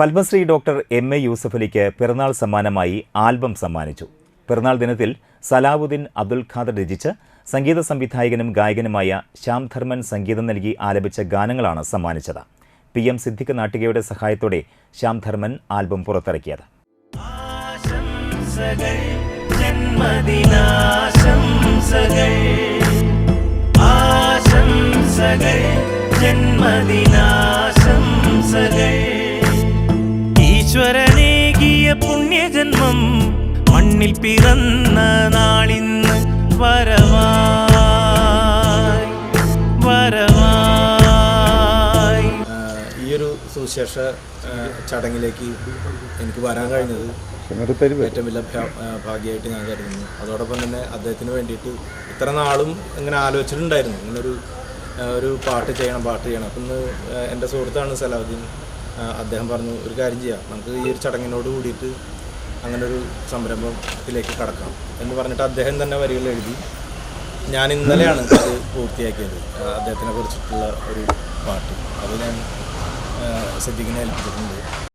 Padmashri doctor M A യൂസഫലിക്ക് പിറന്നാൾ സമ്മാനമായി ആൽബം സമ്മാനിച്ചു. പിറന്നാൾ ദിനത്തിൽ സലാവുദ്ദീൻ അബ്ദുൽ ഖാദർ രചിച്ച് സംഗീത സംവിധായകനും ഗായകനുമായ ശ്യാം ധർമ്മൻ സംഗീതം നൽകി ആലപിച്ച ഗാനങ്ങളാണ് സമ്മാനിച്ചത്. പി എം സിദ്ദിഖ് നാട്ടികയുടെ സഹായത്തോടെ ശ്യാം ധർമ്മൻ ആൽബം പുറത്തിറക്കിയത്. ജന്മദിനാശംസകൾ. ആശംസകൾ ജന്മദിനാശംസകൾ ഈശ്വരനേകിയ പുണ്യജന്മം മണ്ണിൽ പിറന്ന നാളിന്ന് വരവായി വരവായി. ഈ ഒരു സുവിശേഷ ചടങ്ങിലേക്ക് എനിക്ക് വരാൻ കഴിഞ്ഞത് ഏറ്റവും വലിയ ഭാഗ്യമായിട്ട് ഞാൻ കരുതുന്നു. അതോടൊപ്പം തന്നെ അദ്ദേഹത്തിന് വേണ്ടിയിട്ട് ഇത്ര നാളും ഇങ്ങനെ ആലോചിച്ചിട്ടുണ്ടായിരുന്നു. ഇങ്ങനൊരു ഒരു പാട്ട് ചെയ്യണം പാട്ട് ചെയ്യണം. അപ്പം ഇന്ന് എന്റെ സുഹൃത്താണ് സലാഹുദ്ദീൻ. അദ്ദേഹം പറഞ്ഞു ഒരു കാര്യം ചെയ്യാം. നമുക്ക് ഈ ഒരു ചടങ്ങിനോട് കൂടിയിട്ട് അങ്ങനെ ഒരു സംരംഭത്തിലേക്ക് കടക്കാം. എന്ന് പറഞ്ഞിട്ട് അദ്ദേഹം തന്നെ വരികൾ എഴുതി. ഞാൻ ഇന്നലെയാണ് അത് പൂർത്തിയാക്കിയത്. അദ്ദേഹത്തിനെ കുറിച്ചിട്ടുള്ള ഒരു പാട്ട്. അത് ഞാൻ സിദ്ദിഖിനെ ഏൽപ്പിച്ചിട്ടുണ്ട്.